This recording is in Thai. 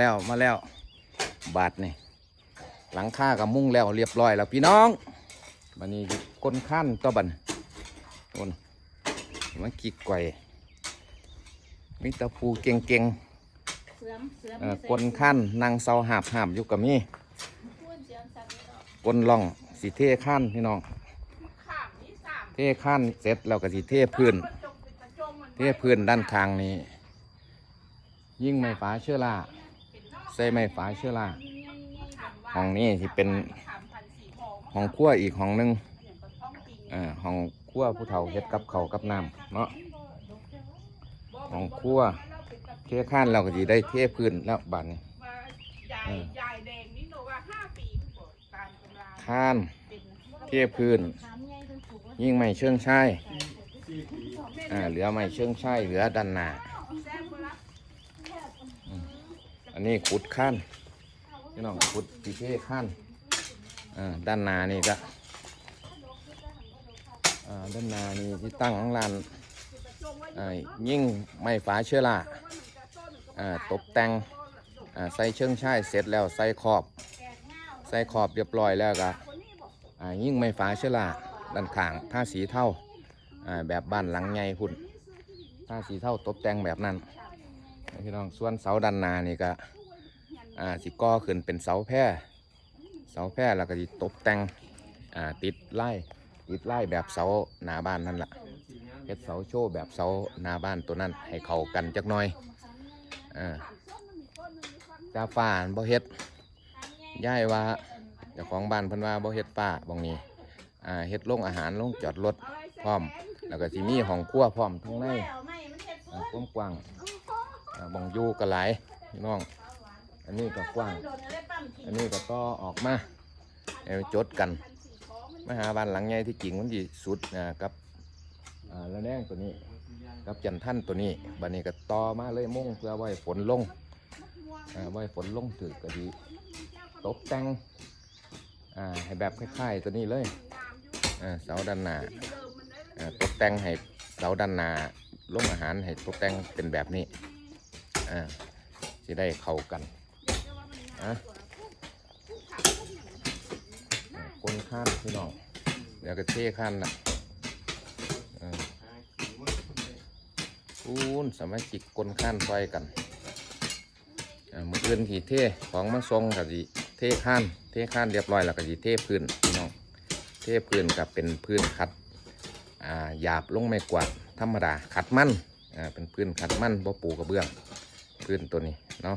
แล้วมาแล้ว บาทนี่หลังคากับมุ้งแล้วเรียบร้อยแล้วพี่น้องบันนี้ก้นขั้นตัวบันก้นมันกีกไก่มิตรภูเก่งเสือมเสือมๆเอ่อก้นขั้นนางเสาหาบหาบอยู่กับมีพูดเสียงสัตว์นี่เนาะก้นล่องสีเทขั้นพี่น้องข้ามนี่สามเทขั้นเสร็จแล้วก็สีเทพื้นจงเป็นตะจงมันเทพื้นด้านข้างนี้ ยิ่งไม้ฟ้าเชื้อรา ใส่ไม้ฟ้าเชื้อราห้องนี้ที่เป็นสามพันสี่หอมห้องครัวอีกห้องหนึงอย่างกับท้องจริงอ่าห้องครัวผู้เฒ่าเฮ็ดกับเขาวกับน้ำเนาะห้องครัวเทข้านเราก็สิได้เทพื้นแล้วบัดนี้ว่ายายยายแดงนี่โนว่าห้าปีที่บอกตามตำราข้านเป็นเทพื้น ยิ่งไม่เชิงชายอ่าเหลือไม่เชิงชายเหลือด้านหน้า แซ่บบ่ละ อันนี้ขุดขั้นพี่น้องขุดที่เทข้านอ่าด้านหน้านี่ก็อ่าด้านหน้านี่ที่ตั้งข้างลางอ่ายิ่งไม้ฝาเชื้อราอ่าตกแต่งอ่าใส่เชิงชายเสร็จแล้วใส่ขอบ ใส่ขอบเรียบร้อยแล้วก็อ่ายิ่งไม้ฝาเชื้อราด้านข้างท่าสีเท่าอ่าแบบบ้านหลังใหญ่พุ่นท่าสีเท่าตกแต่งแบบนั้น พี่น้องส่วนเสาด้านหน้านี่ก็อ่าสิก่อขึ้นเป็นเสาแพร่เสาแพร่แล้วก็สิตกแต่งอ่าติดไล่ติดไล่แบบเสาหน้าบ้านนั่นแหละเฮ็ดเสาโชว์แบบเสาหน้าบ้านตัวนั้นให้เข้ากันจักหน่อยอ่าจ้าฟ้านบ่เฮ็ดย่ายว่าเจ้าของบ้านเพิ่นว่าบ่เฮ็ดป้าบองนี้อ่าเฮ็ดโรงอาหารโรงจอดรถพร้อม แล้วก็สิมีห้องครัวพร้อมทั้งในอ่ากว้าง กว้างๆอ่าบองยู่ก็หลายพี่น้อง อันนี้ก็กว้าง อันนี้ก็ต่ออกมาให้จดกันมาหาบ้านหลังใหญ่ที่จริงมันสิสุดอ่ากับอ่าระแนงตัวนี้ กับจันท่านตัวนี้บัดนี้ก็ต่อมาเลยมุ่งเพื่อไว้ฝนลงไว้ฝนลงถือก็ดีตกแต่งให้แบบคล้าย ๆ ตัวนี้เลยเสาด้านหน้าอ่าตกแต่งให้เสาด้านหน้าลงอาหารให้ตกแต่งเป็นแบบนี้ อ่าจะได้เข้ากันอะอ่าก้นข้านพี่น้องเดี๋ยวก็เทข้านละอ่าอูนสมารถจิกก้นข้านไฟกันอ่ามืออื่นที่เทของมาทรงกับสิเทข้านเทข้านเรียบร้อยแล้วก็สิเทพื้นพี่น้องเทพื้นกับเป็นพื้นขัดอ่าหยาบลงไม่กวาดธรรมดาขัดมันอ่าเป็นพื้นขัดมันบ่ปูกระเบื้อง พื้นตัวนี้เนาะ